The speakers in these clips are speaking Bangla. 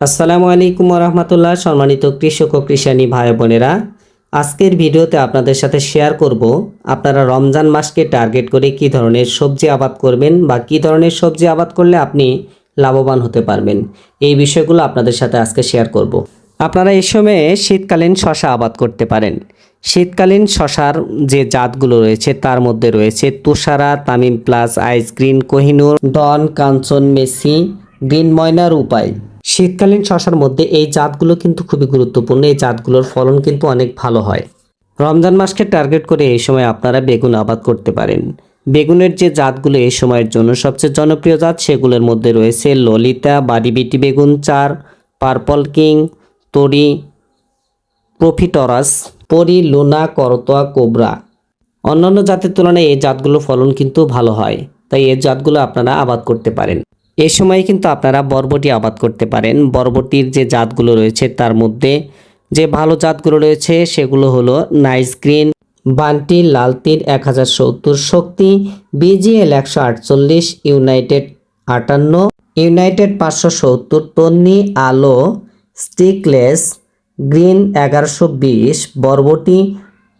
আসসালামু আলাইকুম রহমতুল্লাহ সম্মানিত কৃষক ও কৃষানী ভাই বোনেরা। আজকের ভিডিওতে আপনাদের সাথে শেয়ার করব, আপনারা রমজান মাসকে টার্গেট করে কি ধরনের সবজি আবাদ করবেন বা কি ধরনের সবজি আবাদ করলে আপনি লাভবান হতে পারবেন, এই বিষয়গুলো আপনাদের সাথে আজকে শেয়ার করব। আপনারা এই সময়ে শীতকালীন শশা আবাদ করতে পারেন। শীতকালীন শশার যে জাতগুলো রয়েছে, তার মধ্যে রয়েছে Tushara, Tamim plus ice green Kohinoor, Don, Kanchan, Messi, green ময়নার উপায়। শীতকালীন শশার মধ্যে এই জাতগুলো কিন্তু খুবই গুরুত্বপূর্ণ, এই জাতগুলোর ফলন কিন্তু অনেক ভালো হয়। রমজান মাসকে টার্গেট করে এই সময় আপনারা বেগুন আবাদ করতে পারেন। বেগুনের যে জাতগুলো এই সময়ের জন্য সবচেয়ে জনপ্রিয় জাত, সেগুলোর মধ্যে রয়েছে ললিতা, বাড়িবিটি বেগুন, চার, পার্পল কিং, তরি, প্রফিটরাস, পরি, লোনা, করতোয়া, কোবরা। অন্যান্য জাতের তুলনায় এই জাতগুলো ফলন কিন্তু ভালো হয়, তাই এই জাতগুলো আপনারা আবাদ করতে পারেন। এ সময় কিন্তু আপনারা বরবটি আবাদ করতে পারেন। বরবটির যে জাতগুলো রয়েছে তার মধ্যে যে ভালো জাতগুলো রয়েছে সেগুলো হলো নাইস গ্রিন, বান্টি লালতির এক হাজার সত্তর, শক্তি, বিজিএল একশো আটচল্লিশ, ইউনাইটেড আটান্ন, ইউনাইটেড পাঁচশো সত্তর, তন্নি, আলো, স্টিকলেস, গ্রিন এগারোশো বিশ, বরবটি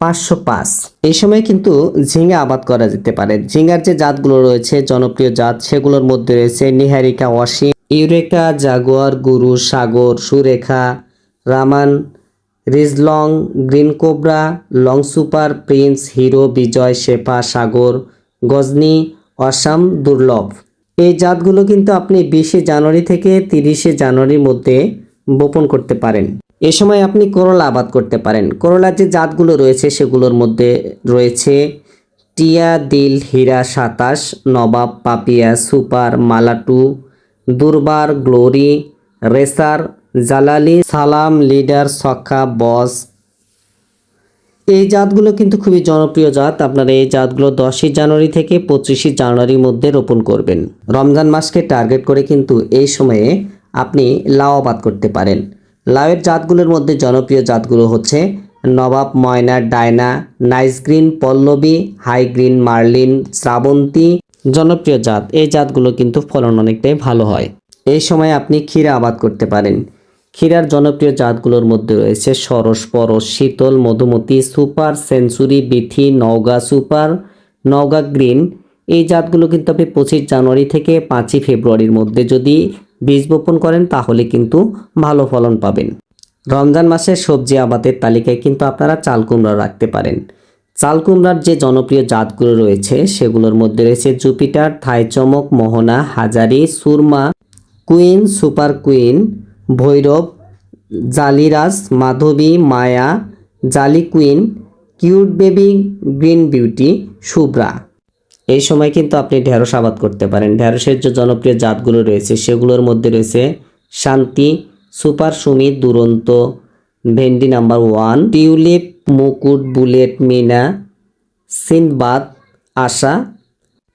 পাঁচশো পাঁচ। এই সময় কিন্তু ঝিঙ্গা আবাদ করা যেতে পারে। ঝিঙ্গার যে জাতগুলো রয়েছে, জনপ্রিয় জাত, সেগুলোর মধ্যে রয়েছে নিহারিকা washi Eureka, Jaguar, Guru, Sagar, Surekha, Raman, রিজলং, green cobra long super prince, hero, Bijoy, Shefa, Sagar, Ghazni, awesome, Durlabh. এই জাতগুলো কিন্তু আপনি বিশে জানুয়ারি থেকে তিরিশে জানুয়ারির মধ্যে বপন করতে পারেন। এ সময় আপনি করলা আবাদ করতে পারেন। করলার যে জাতগুলো রয়েছে, সেগুলোর মধ্যে রয়েছে টিয়া, দিল, হীরা, সাতাশ, নবাব, পাপিয়া, সুপার, মালাটু, দুর্বার, গ্লোরি, রেসার, জালালি, সালাম, লিডার, সখা, বস। এই জাতগুলো কিন্তু খুবই জনপ্রিয় জাত। আপনারা এই জাতগুলো দশই জানুয়ারি থেকে পঁচিশে জানুয়ারির মধ্যে রোপণ করবেন। রমজান মাসকে টার্গেট করে কিন্তু এই সময়ে আপনি লাও আবাদ করতে পারেন। লাউয়ের জাতগুলোর মধ্যে জনপ্রিয় জাতগুলো হচ্ছে Nawab, Moyna, Diana, nice green, Pallavi, high green, Marlin, Srabanti জনপ্রিয় জাত। এই জাতগুলো কিন্তু ফলন অনেকটাই ভালো হয়। এই সময় আপনি ক্ষীরা আবাদ করতে পারেন। ক্ষীরার জনপ্রিয় জাতগুলোর মধ্যে রয়েছে Saras, Parash, Shital, Madhumati, super, century, Bithi, Naoga super, Naoga green. এই জাতগুলো কিন্তু আপনি পঁচিশ জানুয়ারি থেকে পাঁচই ফেব্রুয়ারির মধ্যে যদি বীজ বপন করেন, তাহলে কিন্তু ভালো ফলন পাবেন। রমজান মাসের সবজি আবাদের তালিকায় কিন্তু আপনারা চাল কুমড়া রাখতে পারেন। চাল কুমড়ার যে জনপ্রিয় জাতগুলো রয়েছে, সেগুলোর মধ্যে রয়েছে Jupiter, Thai Chamak, Mohona, Hazari, Surma, queen, super queen, Bhairab, Jaliraj, Madhabi, Maya, Jali queen, cute baby, green beauty, Shubhra. এই সময় কিন্তু আপনি ঢেঁড়স আবাদ করতে পারেন। ঢেঁড়সের যে জনপ্রিয় জাতগুলো রয়েছে, সেগুলোর মধ্যে রয়েছে শান্তি, super Sumit Duranta, Bhendi number one, tulip, Mukut, bullet, Mina, Sinbad, Asha.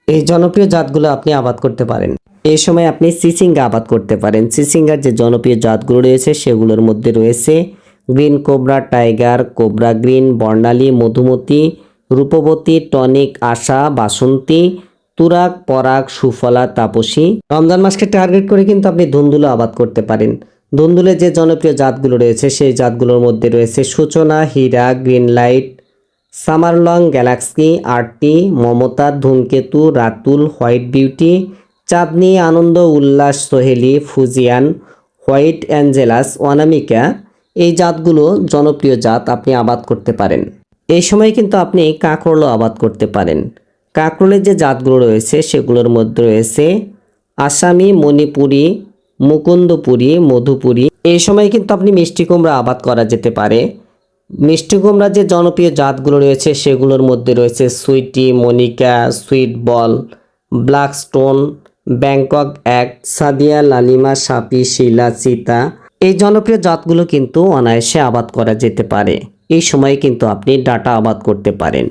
এই জনপ্রিয় জাতগুলো আপনি আবাদ করতে পারেন। এই সময় আপনি সিসিঙ্গা আবাদ করতে পারেন। সিসিঙ্গার যে জনপ্রিয় জাতগুলো রয়েছে, সেগুলোর মধ্যে রয়েছে green cobra, tiger, cobra green, Barnali, Madhumati Rupbati, tonic, Asha, বাসন্তী, তুরাগ, পরাগ, সুফলা, তাপসী। রমজান মাসকে টার্গেট করে কিন্তু আপনি ধুন্দুলো আবাদ করতে পারেন। ধুন্দুলের যে জনপ্রিয় জাতগুলো রয়েছে, সেই জাতগুলোর মধ্যে রয়েছে Suchana, Hira, green light summer long galaxy RT Mamata, Dhumketu, Ratul, white beauty, Chandni, Ananda, Ullas, Soheli, Fujian, white angelus, Anamika. এই জাতগুলো জনপ্রিয় জাত আপনি আবাদ করতে পারেন। এই সময় কিন্তু আপনি কাঁকরোলও আবাদ করতে পারেন। কাঁকরোলের যে জাতগুলো রয়েছে, সেগুলোর মধ্যে রয়েছে আসামি, মণিপুরি, মুকুন্দপুরি, মধুপুরি। এই সময় কিন্তু আপনি মিষ্টি কুমড়া আবাদ করা যেতে পারে। মিষ্টি কুমড়ার যে জনপ্রিয় জাতগুলো রয়েছে, সেগুলোর মধ্যে রয়েছে sweety, Monica, sweet ball black stone Bangkok এক, সাদিয়া, লালিমা, সাপি, শিলা চিতা এই জনপ্রিয় জাতগুলো কিন্তু অনায়াসে আবাদ করা যেতে পারে। এই সময়ে কিন্তু আপনি ডাটা আবাদ করতে পারেন।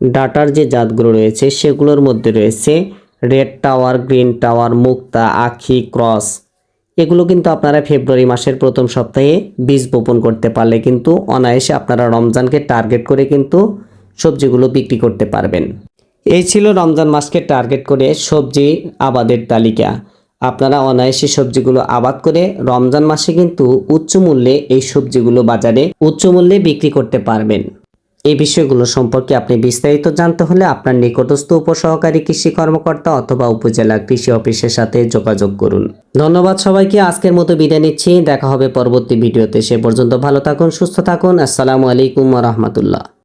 ডাটার যে জাতগুলো রয়েছে, সেগুলোর মধ্যে রয়েছে red tower, green tower, Mukta, Akhi, cross. এগুলো কিন্তু আপনারা ফেব্রুয়ারি মাসের প্রথম সপ্তাহে বীজ বপন করতে পারলে কিন্তু অনায়াসে আপনারা রমজানকে টার্গেট করে কিন্তু সবজিগুলো বিক্রি করতে পারবেন। এই ছিল রমজান মাসকে টার্গেট করে সবজি আবাদের তালিকা। আপনারা অনায়াসে সবজিগুলো আবাদ করে রমজান মাসে কিন্তু উচ্চ মূল্যে এই সবজিগুলো বাজারে উচ্চ মূল্যে বিক্রি করতে পারবেন। এই বিষয়গুলো সম্পর্কে আপনি বিস্তারিত জানতে হলে আপনার নিকটস্থ উপসহকারী কৃষি কর্মকর্তা অথবা উপজেলা কৃষি অফিসের সাথে যোগাযোগ করুন। ধন্যবাদ সবাইকে, আজকের মতো বিদায় নিচ্ছি। দেখা হবে পরবর্তী ভিডিওতে। সে পর্যন্ত ভালো থাকুন, সুস্থ থাকুন। আসসালামু আলাইকুম রহমতুল্লাহ।